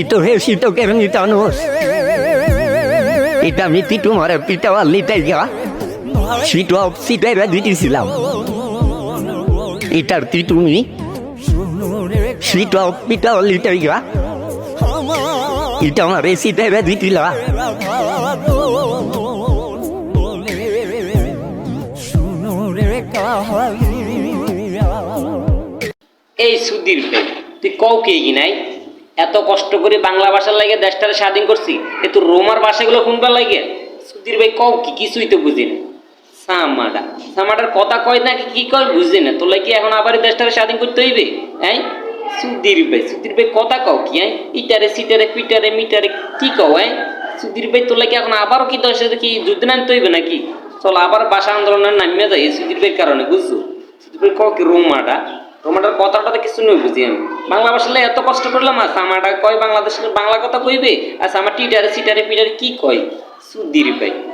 Ito que miti tumara pita walita ya. Sito sito era দিতেছিলাম এটার কি তুমি সিটো পিটা লিটা ইয়া এটা আমার সিটা এরা দিতিলা এই ভাই তুই কও কে কি নাই এত কষ্ট করে বাংলা ভাষার লাগে দেশটারে স্বাধীন করছি, এ তো রোমার ভাষাগুলো শুনবার লাগে। সুধীর ভাই কও কি কিছুই তো বুঝি না। সামাডা সামাডার কথা কয় না কি কয় বুঝি না। তোলা কি এখন আবার দেশটারে স্বাধীন করতে হইবে হ্যাঁ সুধীর ভাই সুধীর ভাই কথা কও কি হ্যাঁ ইটারে, সিটারে, পিটারে, মিটারে কি কও হ্যাঁ সুধীর ভাই তোলা কি এখন আবারও কি দেশের কি যুদ্ধ নামতে হইবে নাকি? চল আবার ভাষা আন্দোলনের নামিয়ে এই সুধীর ভাইয়ের কারণে, বুঝছ? সুধীর ভাই কও কি রোমাটা রোমাটার কথাটা তো কিছু নই বুঝি আমি। বাংলা ভাষালে এত কষ্ট করলাম আর সামাটা কয় বাংলাদেশের, বাংলা কথা কইবে? আর আমার টিটারে, সিটারে, পিটারে কি কয়? সুধীর ভাই।